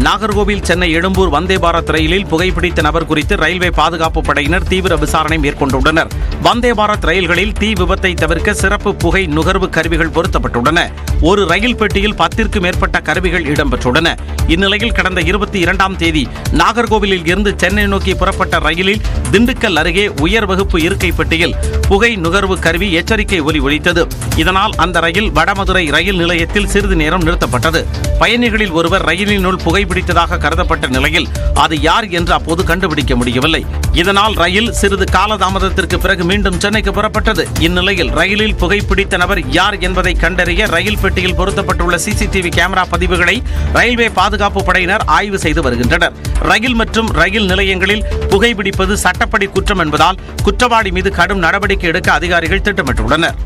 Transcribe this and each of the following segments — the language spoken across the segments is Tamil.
நாகர்கோவில் சென்னை எழும்பூர் வந்தே பாரத் ரயிலில் புகைப்பிடித்த நபர் குறித்து ரயில்வே பாதுகாப்பு படையினர் தீவிர விசாரணை மேற்கொண்டுள்ளனர். வந்தே பாரத் ரயில்களில் தீ விபத்தை தவிர்க்க சிறப்பு புகை நுகர்வு கருவிகள் பொருத்தப்பட்டுள்ளன. ஒரு ரயில் பெட்டியில் பத்திற்கும் மேற்பட்ட கருவிகள் இடம்பெற்றுள்ளன. இந்நிலையில் கடந்த இருபத்தி இரண்டாம் தேதி நாகர்கோவிலில் இருந்து சென்னை நோக்கி புறப்பட்ட ரயிலில் திண்டுக்கல் அருகே உயர் வகுப்பு இருக்கை பெட்டியில் புகை நுகர்வு கருவி எச்சரிக்கை ஒலி ஒலித்தது. இதனால் அந்த ரயில் வடமதுரை ரயில் நிலையத்தில் சிறிது நேரம் நிறுத்தப்பட்டது. பயணிகளில் ஒருவர் ரயிலினுள் புகை பிடித்ததாக கருதப்பட்ட நிலையில் அது யார் என்று அப்போது கண்டுபிடிக்க முடியவில்லை. இதனால் ரயில் சிறிது காலதாமதத்திற்கு பிறகு மீண்டும் சென்னைக்கு புறப்பட்டது. இந்நிலையில் ரயிலில் புகைப்பிடித்த நபர் யார் என்பதை கண்டறிய ரயில் பெட்டியில் பொருத்தப்பட்டுள்ள சிசிடிவி கேமரா பதிவுகளை ரயில்வே பாதுகாப்பு படையினர் ஆய்வு செய்து வருகின்றனர். ரயில் மற்றும் ரயில் நிலையங்களில் புகைப்பிடிப்பது சட்டப்படி குற்றம் என்பதால் குற்றவாளி மீது கடும் நடவடிக்கை எடுக்க அதிகாரிகள் திட்டமிட்டுள்ளனர்.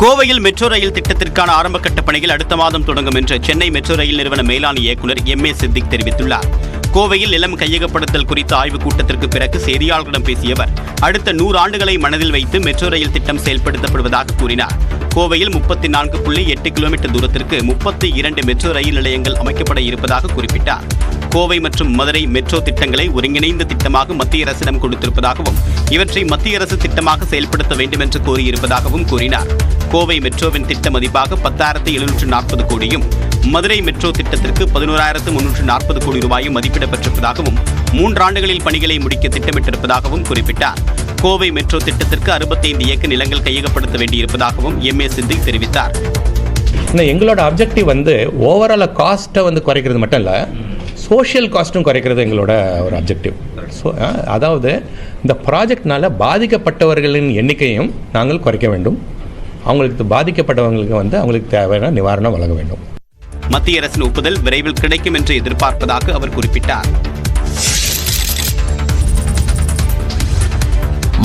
கோவையில் மெட்ரோ ரயில் திட்டத்திற்கான ஆரம்பகட்ட பணிகள் அடுத்த மாதம் தொடங்கும் என்று சென்னை மெட்ரோ ரயில் நிறுவன மேலாண் இயக்குநர் எம் ஏ சித்திக் தெரிவித்துள்ளார். கோவையில் நிலம் கையகப்படுத்தல் குறித்த ஆய்வுக் கூட்டத்திற்கு பிறகு செய்தியாளர்களிடம் பேசிய அவர் அடுத்த நூறு ஆண்டுகளை மனதில் வைத்து மெட்ரோ ரயில் திட்டம் செயல்படுத்தப்படுவதாக கூறினார். கோவையில் முப்பத்தி நான்கு புள்ளி எட்டு கிலோமீட்டர் தூரத்திற்கு முப்பத்தி இரண்டு மெட்ரோ ரயில் நிலையங்கள் அமைக்கப்பட இருப்பதாக குறிப்பிட்டார். கோவை மற்றும் மதுரை மெட்ரோ திட்டங்களை ஒருங்கிணைந்த திட்டமாக மத்திய அரசிடம் கொடுத்திருப்பதாகவும் இவற்றை மத்திய அரசு திட்டமாக செயல்படுத்த வேண்டும் என்று கோரியிருப்பதாகவும் கூறினார். கோவை மெட்ரோவின் திட்ட மதிப்பாக பத்தாயிரத்து எழுநூற்று நாற்பது கோடியும் மதுரை மெட்ரோ திட்டத்திற்கு பதினோராயிரத்து முன்னூற்று நாற்பது கோடி ரூபாயும் மதிப்பிடப்பட்டிருப்பதாகவும் மூன்றாண்டுகளில் பணிகளை முடிக்க திட்டமிட்டிருப்பதாகவும் குறிப்பிட்டார். கோவை மெட்ரோ திட்டத்திற்கு அறுபத்தைந்து ஏக்கர் நிலங்கள் கையகப்படுத்த வேண்டியிருப்பதாகவும் எம் ஏ சித்திக் தெரிவித்தார். எங்களோட அப்ஜெக்டிவ் வந்து ஓவரால் காஸ்ட்டை வந்து குறைக்கிறது மட்டும் இல்லை சோஷியல் காஸ்ட்டும் குறைக்கிறது எங்களோட ஒரு அப்ஜெக்டிவ் ஸோ அதாவது இந்த ப்ராஜெக்ட்னால பாதிக்கப்பட்டவர்களின் எண்ணிக்கையும் நாங்கள் குறைக்க வேண்டும். அவங்களுக்கு பாதிக்கப்பட்டவங்களுக்கு வந்து அவங்களுக்கு தேவையான நிவாரணம் வழங்க வேண்டும். மத்திய அரசின் ஒப்புதல் விரைவில் கிடைக்கும் என்று எதிர்பார்ப்பதாக அவர் குறிப்பிட்டார்.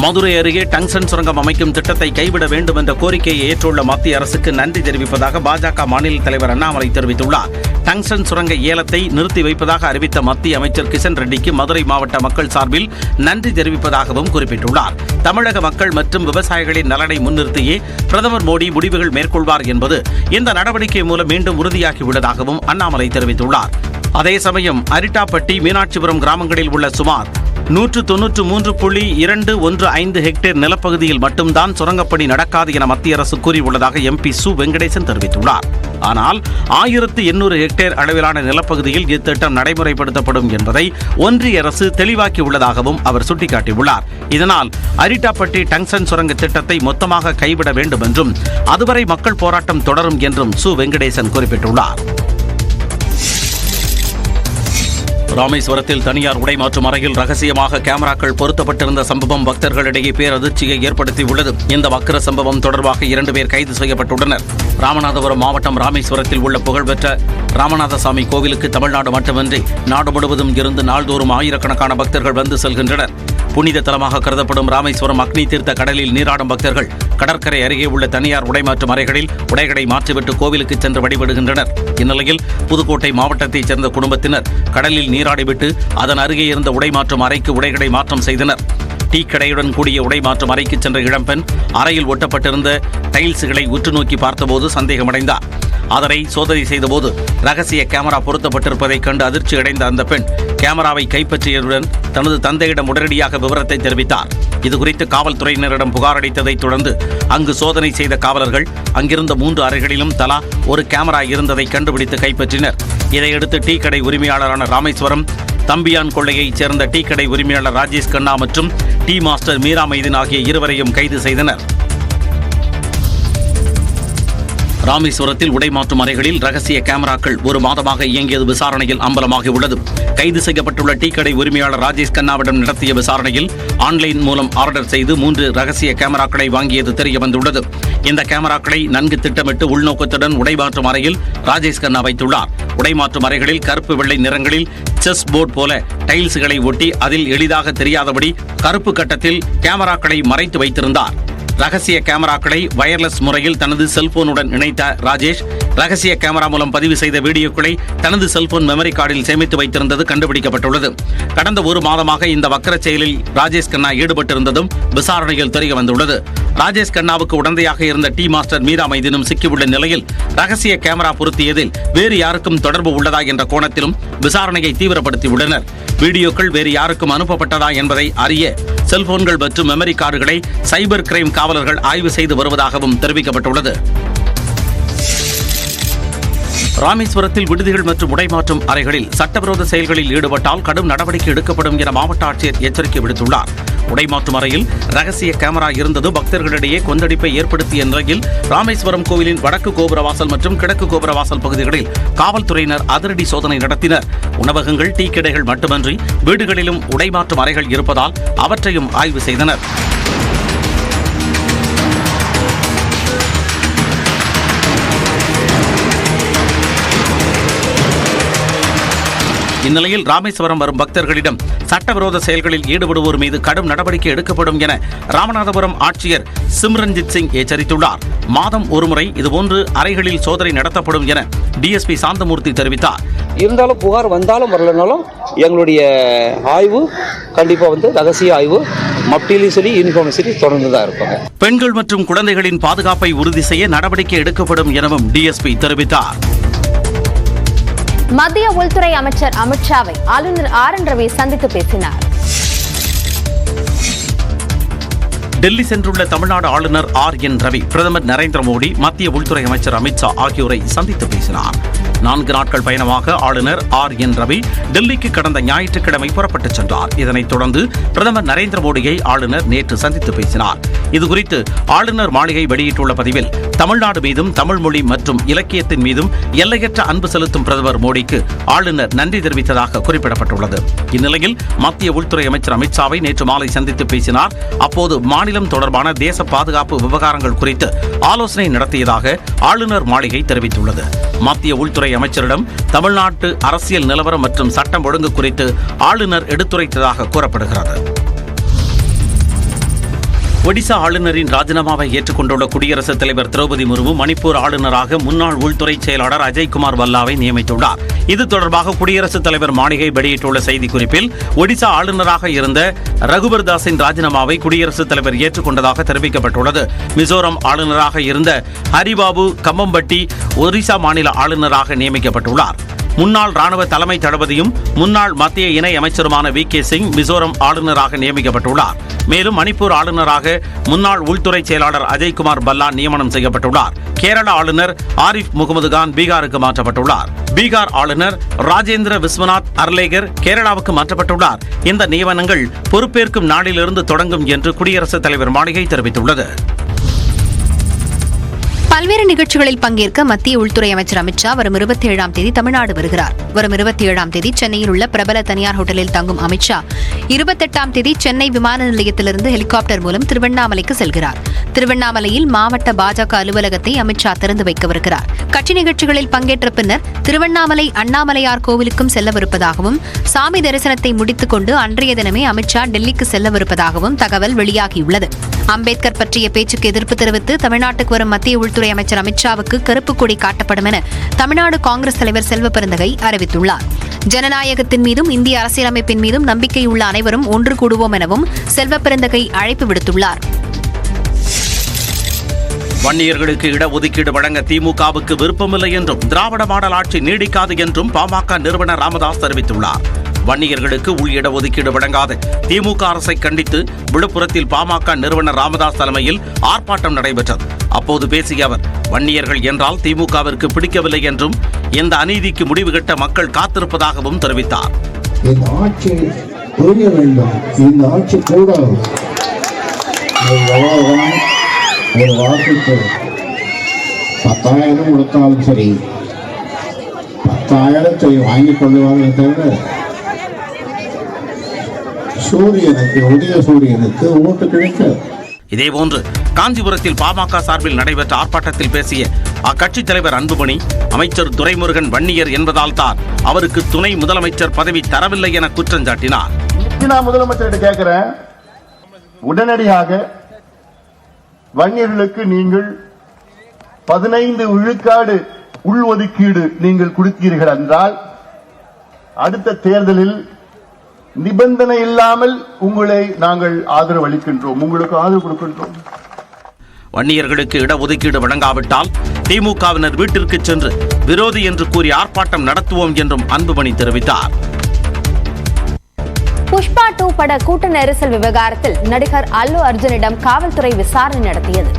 மதுரை அருகே டங்ஷன் சுரங்கம் அமைக்கும் திட்டத்தை கைவிட வேண்டும் என்ற கோரிக்கையை ஏற்றுள்ள மத்திய அரசுக்கு நன்றி தெரிவிப்பதாக பாஜக மாநில தலைவர் அண்ணாமலை தெரிவித்துள்ளார். டங்ஷன் சுரங்க ஏலத்தை நிறுத்தி வைப்பதாக அறிவித்த மத்திய அமைச்சர் கிஷன் ரெட்டிக்கு மதுரை மாவட்ட மக்கள் சார்பில் நன்றி தெரிவிப்பதாகவும் குறிப்பிட்டுள்ளார். தமிழக மக்கள் மற்றும் விவசாயிகளின் நலனை முன்னிறுத்தியே பிரதமர் மோடி முடிவுகள் மேற்கொள்வார் என்பது இந்த நடவடிக்கை மூலம் மீண்டும் உறுதியாகியுள்ளதாகவும் அண்ணாமலை தெரிவித்துள்ளார். அதே சமயம் அரிட்டாப்பட்டி மீனாட்சிபுரம் கிராமங்களில் உள்ள சுமார் நூற்று தொன்னூற்று மூன்று புள்ளி இரண்டு ஒன்று ஐந்து ஹெக்டேர் நிலப்பகுதியில் மட்டும்தான் சுரங்கப்பணி நடக்காது என மத்திய அரசு கூறியுள்ளதாக எம்பி சு வெங்கடேசன் தெரிவித்துள்ளார். ஆனால் ஆயிரத்து எண்ணூறு ஹெக்டேர் அளவிலான நிலப்பகுதியில் இத்திட்டம் நடைமுறைப்படுத்தப்படும் என்பதை ஒன்றிய அரசு தெளிவாக்கியுள்ளதாகவும் அவர் சுட்டிக்காட்டியுள்ளார். இதனால் அரிட்டாப்பட்டி டங்ஷன் சுரங்க திட்டத்தை மொத்தமாக கைவிட வேண்டும் என்றும் அதுவரை மக்கள் போராட்டம் தொடரும் என்றும் சு வெங்கடேசன் குறிப்பிட்டுள்ளார். ராமேஸ்வரத்தில் தனியார் உடை மாற்றும் அறையில் ரகசியமாக கேமராக்கள் பொருத்தப்பட்டிருந்த சம்பவம் பக்தர்களிடையே பேரதிர்ச்சியை ஏற்படுத்தியுள்ளது. இந்த வக்கர சம்பவம் தொடர்பாக இரண்டு பேர் கைது செய்யப்பட்டுள்ளனர். ராமநாதபுரம் மாவட்டம் ராமேஸ்வரத்தில் உள்ள புகழ்பெற்ற ராமநாதசாமி கோவிலுக்கு தமிழ்நாடு மட்டுமின்றி நாடு முழுவதும் இருந்து நாள்தோறும் ஆயிரக்கணக்கான பக்தர்கள் வந்து செல்கின்றனர். புனித தலமாக கருதப்படும் ராமேஸ்வரம் அக்னி தீர்த்த கடலில் நீராடும் பக்தர்கள் கடற்கரை அருகே உள்ள தனியார் உடை மாற்றும் அறைகளில் உடைகளை மாற்றிவிட்டு கோவிலுக்கு சென்று வழிபடுகின்றனர். இந்நிலையில் புதுக்கோட்டை மாவட்டத்தைச் சேர்ந்த குடும்பத்தினர் கடலில் நீராடிவிட்டு அதன் அருகே இருந்த உடை மாற்றும் அறைக்கு உடைகளை மாற்றம் செய்தனர். டீ கடையுடன் கூடிய உடை மாற்றும் அறைக்கு சென்ற இளம்பெண் அறையில் ஒட்டப்பட்டிருந்த டைல்ஸுகளை உற்று நோக்கி பார்த்தபோது சந்தேகமடைந்தார். அதனை சோதனை செய்தபோது ரகசிய கேமரா பொருத்தப்பட்டிருப்பதைக் கண்டு அதிர்ச்சி அடைந்த அந்த பெண் கேமராவை கைப்பற்றியதுடன் தனது தந்தையிடம் உடனடியாக விவரத்தை தெரிவித்தார். இதுகுறித்து காவல்துறையினரிடம் புகார் அளித்ததைத் தொடர்ந்து அங்கு சோதனை செய்த காவலர்கள் அங்கிருந்த மூன்று அறைகளிலும் தலா ஒரு கேமரா இருந்ததை கண்டுபிடித்து கைப்பற்றினர். இதையடுத்து டீ கடை உரிமையாளரான ராமேஸ்வரம் தம்பியான் கொள்ளையைச் சேர்ந்த டீ கடை உரிமையாளர் ராஜேஷ் கண்ணா மற்றும் டீ மாஸ்டர் மீரா மைதீன் ஆகிய இருவரையும் கைது செய்தனர். ராமேஸ்வரத்தில் உடைமாற்றும் அறைகளில் ரகசிய கேமராக்கள் ஒரு மாதமாக இயங்கியது விசாரணையில் அம்பலமாகியுள்ளது கைது செய்யப்பட்டுள்ள டீ கடை உரிமையாளர் ராஜேஷ் கண்ணாவிடம் நடத்திய விசாரணையில் ஆன்லைன் மூலம் ஆர்டர் செய்து மூன்று ரகசிய கேமராக்களை வாங்கியது தெரிய வந்துள்ளது. இந்த கேமராக்களை நன்கு திட்டமிட்டு உள்நோக்கத்துடன் உடைமாற்றும் அறையில் ராஜேஷ் கண்ணா வைத்துள்ளார். உடைமாற்றும் அறைகளில் கருப்பு வெள்ளை நிறங்களில் செஸ் போர்ட் போல டைல்ஸ்களை ஒட்டி அதில் எளிதாக தெரியாதபடி கருப்பு கட்டத்தில் கேமராக்களை மறைத்து வைத்திருந்தார். ரகசிய கேமராக்களை வயர்லெஸ் முறையில் தனது செல்போனுடன் இணைத்த ராஜேஷ். ரகசிய கேமரா மூலம் பதிவு செய்த வீடியோக்களை தனது செல்போன் மெமரி கார்டில் சேமித்து வைத்திருந்தது கண்டுபிடிக்கப்பட்டுள்ளது. கடந்த ஒரு மாதமாக இந்த வக்கர செயலில் ராஜேஷ் கண்ணா ஈடுபட்டிருந்ததும் விசாரணையில் தெரிய வந்துள்ளது. ராஜேஷ் கண்ணாவுக்கு உடந்தையாக இருந்த டி மாஸ்டர் மீரா மைதினும் சிக்கியுள்ள நிலையில் ரகசிய கேமரா பொருத்தியதில் வேறு யாருக்கும் தொடர்பு உள்ளதா என்ற கோணத்திலும் விசாரணையை தீவிரப்படுத்தியுள்ளனர். வீடியோக்கள் வேறு யாருக்கும் அனுப்பப்பட்டதா என்பதை அறிய செல்போன்கள் மற்றும் மெமரி கார்டுகளை சைபர் கிரைம் காவலர்கள் ஆய்வு செய்து வருவதாகவும் தெரிவிக்கப்பட்டுள்ளது. ராமேஸ்வரத்தில் விடுதிகள் மற்றும் உடைமாற்றும் அறைகளில் சட்டவிரோத செயல்களில் ஈடுபட்டால் கடும் நடவடிக்கை எடுக்கப்படும் என மாவட்ட ஆட்சியர் எச்சரிக்கை விடுத்துள்ளார். உடைமாற்றும் அறையில் ரகசிய கேமரா இருந்தது. பக்தர்களிடையே கொந்தளிப்பை ஏற்படுத்திய நிலையில் ராமேஸ்வரம் கோவிலின் வடக்கு கோபுரவாசல் மற்றும் கிழக்கு கோபுரவாசல் பகுதிகளில் காவல்துறையினர் அதிரடி சோதனை நடத்தினர். உணவகங்கள் டீ கடைகள் மட்டுமன்றி வீடுகளிலும் உடைமாற்றும் அறைகள் இருப்பதால் அவற்றையும் ஆய்வு செய்தனர். இந்நிலையில் ராமேஸ்வரம் வரும் பக்தர்களிடம் சட்டவிரோத செயல்களில் ஈடுபடுவோர் மீது கடும் நடவடிக்கை எடுக்கப்படும் என ராமநாதபுரம் ஆட்சியர் சிம்ரன்ஜித் சிங் எச்சரித்துள்ளார். மாதம் ஒருமுறை இதுபோன்று அறைகளில் சோதனை நடத்தப்படும் என டிஎஸ்பி சாந்தமூர்த்தி தெரிவித்தார். இருந்தாலும் புகார் வந்தாலும் வரலனாலும் எங்களுடைய ஆய்வு கண்டிப்பாக வந்து ரகசிய ஆய்வு மப்டிலையும் சரி யூனிஃபார்ம் சரி தொடர்ந்து தான் இருப்பாங்க பெண்கள் மற்றும் குழந்தைகளின் பாதுகாப்பை உறுதி செய்ய நடவடிக்கை எடுக்கப்படும் எனவும் டிஎஸ்பி தெரிவித்தார். மத்திய உள்துறை அமைச்சர் அமித்ஷாவை ஆளுநர் ஆர் என் ரவி சந்தித்து பேசினார். டெல்லி சென்றுள்ள தமிழ்நாடு ஆளுநர் ஆர் என் ரவி பிரதமர் நரேந்திர மோடி மத்திய உள்துறை அமைச்சர் அமித்ஷா ஆகியோரை சந்தித்து பேசினார். நான்கு நாட்கள் பயணமாக ஆளுநர் ஆர் என் ரவி டெல்லிக்கு கடந்த ஞாயிற்றுக்கிழமை புறப்பட்டுச் சென்றார். இதனைத் தொடர்ந்து பிரதமர் நரேந்திர மோடியை ஆளுநர் நேற்று சந்தித்து பேசினார். இதுகுறித்து ஆளுநர் மாளிகை வெளியிட்டுள்ள பதிவில் தமிழ்நாடு மீதும் தமிழ் மொழி மற்றும் இலக்கியத்தின் மீதும் எல்லையற்ற அன்பு செலுத்தும் பிரதமர் மோடிக்கு ஆளுநர் நன்றி தெரிவித்ததாக குறிப்பிடப்பட்டுள்ளது. இந்நிலையில் மத்திய உள்துறை அமைச்சர் அமித்ஷாவை நேற்று மாலை சந்தித்து பேசினார். அப்போது மாநிலம் தொடர்பான தேச பாதுகாப்பு விவகாரங்கள் குறித்து ஆலோசனை நடத்தியதாக ஆளுநர் மாளிகை தெரிவித்துள்ளது. மத்திய உள்துறை அமைச்சரிடம் தமிழ்நாட்டு அரசியல் நிலவரம் மற்றும் சட்டம் ஒழுங்கு குறித்து ஆளுநர் எடுத்துரைத்ததாக கூறப்படுகிறது. ஒடிசா ஆளுநரின் ராஜினாமாவை ஏற்றுக்கொண்டுள்ள குடியரசுத் தலைவர் திரௌபதி முர்மு மணிப்பூர் ஆளுநராக முன்னாள் உள்துறை செயலாளர் அஜய்குமார் வல்லாவை நியமித்துள்ளார். இது தொடர்பாக குடியரசுத் தலைவர் மாளிகை வெளியிட்டுள்ள செய்திக்குறிப்பில் ஒடிசா ஆளுநராக இருந்த ரகுபர் தாஸின் ராஜினாமாவை குடியரசுத் தலைவர் ஏற்றுக்கொண்டதாக தெரிவிக்கப்பட்டுள்ளது. மிசோரம் ஆளுநராக இருந்த ஹரிபாபு கம்மம்பட்டி ஒரிசா மாநில ஆளுநராக நியமிக்கப்பட்டுள்ளார். முன்னாள் ராணுவ தலைமை தளபதியும் முன்னாள் மத்திய இணை அமைச்சருமான வி கே சிங் மிசோரம் ஆளுநராக நியமிக்கப்பட்டுள்ளார். மேலும் மணிப்பூர் ஆளுநராக முன்னாள் உள்துறை செயலாளர் அஜய்குமார் பல்லா நியமனம் செய்யப்பட்டுள்ளார். கேரள ஆளுநர் ஆரிஃப் முகமது கான் பீகாருக்கு மாற்றப்பட்டுள்ளார். பீகார் ஆளுநர் ராஜேந்திர விஸ்வநாத் அர்லேகர் கேரளாவுக்கு மாற்றப்பட்டுள்ளார். இந்த நியமனங்கள் பொறுப்பேற்கும் நாளிலிருந்து தொடங்கும் என்று குடியரசுத் தலைவர் மாளிகை தெரிவித்துள்ளது. பல்வேறு நிகழ்ச்சிகளில் பங்கேற்க மத்திய உள்துறை அமைச்சர் அமித்ஷா வரும் இருபத்தி ஏழாம் தேதி தமிழ்நாடு வருகிறார். வரும் இருபத்தி ஏழாம் தேதி சென்னையில் உள்ள பிரபல தனியார் ஹோட்டலில் தங்கும் அமித்ஷா இருபத்தெட்டாம் தேதி சென்னை விமான நிலையத்திலிருந்து ஹெலிகாப்டர் மூலம் திருவண்ணாமலைக்கு செல்கிறார். திருவண்ணாமலையில் மாவட்ட பாஜக அலுவலகத்தை அமித்ஷா திறந்து வைக்கவிருக்கிறார் கட்சி நிகழ்ச்சிகளில் பங்கேற்ற பின்னர் திருவண்ணாமலை அண்ணாமலையார் கோவிலுக்கும் செல்லவிருப்பதாகவும் சாமி தரிசனத்தை முடித்துக் கொண்டு அன்றைய தினமே அமித்ஷா டெல்லிக்கு செல்லவிருப்பதாகவும் தகவல் வெளியாகியுள்ளது. அம்பேத்கர் பற்றிய பேச்சுக்கு எதிர்ப்பு தெரிவித்து தமிழ்நாட்டுக்கு வரும் மத்திய உள்துறை அமைச்சர் அமித்ஷாவுக்கு கருப்பு கொடி காட்டப்படும் என தமிழ்நாடு காங்கிரஸ் தலைவர் செல்வ பெருந்தகை அறிவித்துள்ளார். ஜனநாயகத்தின் மீதும் இந்திய அரசியலமைப்பின் மீதும் நம்பிக்கையுள்ள அனைவரும் ஒன்று கூடுவோம் எனவும் செல்வ பெருந்தகை அழைப்பு விடுத்துள்ளார். வன்னியர்களுக்கு இடஒதுக்கீடு வழங்க திமுகவுக்கு விருப்பமில்லை என்றும் திராவிட மாடல் ஆட்சி நீடிக்காது என்றும் பாமக நிறுவனர் ராமதாஸ் தெரிவித்துள்ளார். வன்னியர்களுக்கு உள் இடஒதுக்கீடு வழங்காத. திமுக அரசை கண்டித்து விழுப்புரத்தில் பாமக நிறுவனர் ராமதாஸ் தலைமையில் ஆர்ப்பாட்டம் நடைபெற்றது. அப்போது பேசிய அவர் வன்னியர்கள் என்றால் திமுகவிற்கு பிடிக்கவில்லை என்றும் இந்த அநீதிக்கு முடிவு கட்ட மக்கள் காத்திருப்பதாகவும் தெரிவித்தார். இந்த ஆட்சி புரிய வேண்டும். இந்த ஆட்சி கூடாது. ஒரு பத்தாயிரம் கொடுத்தாலும் சரி பத்தாயிரத்தை வாங்கிக் கொள்வார்களே தவிர சூரியனுக்கு உதய சூரியனுக்கு ஓட்டு கிடைக்காது இதேபோன்று காஞ்சிபுரத்தில் பாமக சார்பில் நடைபெற்ற ஆர்ப்பாட்டத்தில் பேசிய அக்கட்சித் தலைவர் அன்புமணி அமைச்சர் துரைமுருகன் வன்னியர் என்பதால் தான் அவருக்கு துணை முதலமைச்சர் பதவி தரவில்லை என குற்றம் சாட்டினார். நான் முதலமைச்சர்கிட்ட கேட்கிறேன் உடனடியாக வன்னியர்களுக்கு நீங்கள் பதினைந்து விழுக்காடு உள்ஒதுக்கீடு நீங்கள் கொடுத்தீர்கள் என்றால் அடுத்த தேர்தலில் நிபந்தனை இல்லாமல் உங்களை நாங்கள் ஆதரவு அளிக்கின்றோம் உங்களுக்கு ஆதரவு கொடுக்கின்றோம். வன்னியர்களுக்கு இடஒதுக்கீடு வழங்காவிட்டால் திமுகவினர் வீட்டிற்கு சென்று விரோதி என்று கூறி ஆர்ப்பாட்டம் நடத்துவோம் என்றும் அன்புமணி தெரிவித்தார். புஷ்பா டூ பட கூட்ட நெரிசல் விவகாரத்தில் நடிகர் அல்லு அர்ஜுனிடம் காவல்துறை விசாரணை நடத்தியது.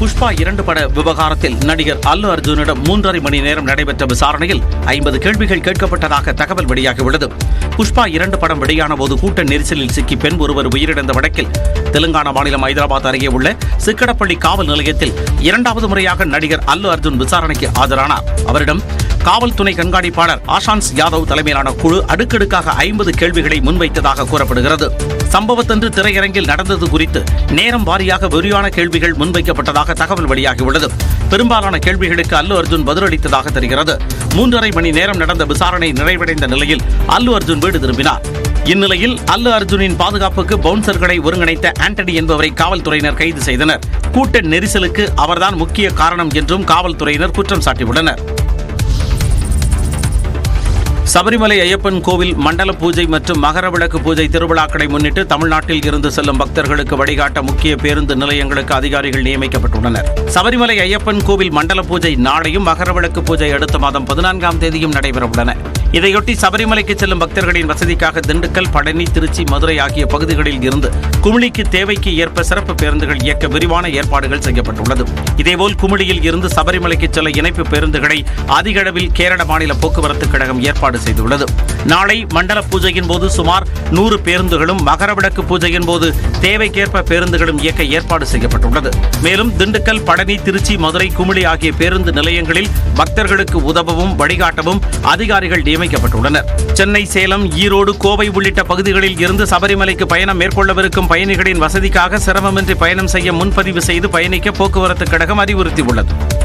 புஷ்பா இரண்டு பட விவகாரத்தில் நடிகர் அல்லு அர்ஜுனிடம் மூன்றரை மணி நேரம் நடைபெற்ற விசாரணையில் ஐம்பது கேள்விகள் கேட்கப்பட்டதாக தகவல் வெளியாகியுள்ளது. புஷ்பா இரண்டு படம் வெளியான போது கூட்ட நெரிசலில் சிக்கி பெண் ஒருவர் உயிரிழந்த வழக்கில் தெலுங்கானா மாநிலம் ஐதராபாத் அருகே உள்ள சிக்கடப்பள்ளி காவல் நிலையத்தில் இரண்டாவது முறையாக நடிகர் அல்லு அர்ஜுன் விசாரணைக்கு ஆஜரானார். அவரிடம் காவல் துணை கண்காணிப்பாளர் ஆஷான்ஸ் யாதவ் தலைமையிலான குழு அடுக்கடுக்காக ஐம்பது கேள்விகளை முன்வைத்ததாக கூறப்படுகிறது. சம்பவத்தன்று திரையரங்கில் நடந்தது குறித்து நேரம் வாரியாக விரிவான கேள்விகள் முன்வைக்கப்பட்டதாக தகவல் வெளியாகியுள்ளது. பெரும்பாலான கேள்விகளுக்கு அல்லு அர்ஜுன் பதிலளித்ததாக தெரிகிறது. மூன்றரை மணி நேரம் நடந்த விசாரணை நிறைவடைந்த நிலையில் அல்லு அர்ஜுன் வீடு திரும்பினார். இந்நிலையில் அல்லு அர்ஜுனின் பாதுகாப்புக்கு பவுன்சர்களை ஒருங்கிணைத்த ஆண்டனி என்பவரை காவல்துறையினர் கைது செய்தனர். கூட்ட நெரிசலுக்கு அவர்தான் முக்கிய காரணம் என்றும் காவல்துறையினர் குற்றம் சாட்டியுள்ளனர். சபரிமலை ஐயப்பன் கோவில் மண்டல பூஜை மற்றும் மகர விளக்கு பூஜை திருவிழாக்களை முன்னிட்டு தமிழ்நாட்டில் இருந்து செல்லும் பக்தர்களுக்கு வழிகாட்ட முக்கிய பேருந்து நிலையங்களுக்கு அதிகாரிகள் நியமிக்கப்பட்டுள்ளனர். சபரிமலை ஐயப்பன் கோவில் மண்டல பூஜை நாளையும் மகர விளக்கு பூஜை அடுத்த மாதம் பதினான்காம் தேதியும் நடைபெறவுள்ளன. இதையொட்டி சபரிமலைக்கு செல்லும் பக்தர்களின் வசதிக்காக திண்டுக்கல் பழனி திருச்சி மதுரை ஆகிய பகுதிகளில் இருந்து குமிழிக்கு தேவைக்கு ஏற்ப சிறப்பு பேருந்துகள் இயக்க விரிவான ஏற்பாடுகள் செய்யப்பட்டுள்ளது. இதேபோல் குமிழியில் இருந்து சபரிமலைக்கு செல்ல இணைப்பு பேருந்துகளை அதிக அளவில் கேரள மாநில போக்குவரத்து கழகம் ஏற்பாடு செய்துள்ளது. நாளை மண்டல பூஜையின் போது சுமார் நூறு பேருந்துகளும் மகரவிளக்கு பூஜையின் போது தேவைக்கேற்ப பேருந்துகளும் இயக்க ஏற்பாடு செய்யப்பட்டுள்ளது. மேலும் திண்டுக்கல் பழனி திருச்சி மதுரை குமிளி ஆகிய பேருந்து நிலையங்களில் பக்தர்களுக்கு உதவவும் வழிகாட்டவும் அதிகாரிகள் நியமிக்கப்பட்டுள்ளனர். சென்னை சேலம் ஈரோடு கோவை உள்ளிட்ட பகுதிகளில் இருந்து சபரிமலைக்கு பயணம் மேற்கொள்ளவிருக்கும் பயணிகளின் வசதிக்காக சிரமமின்றி பயணம் செய்ய முன்பதிவு செய்து பயணிக்க போக்குவரத்து கழகம் அறிவுறுத்தியுள்ளது.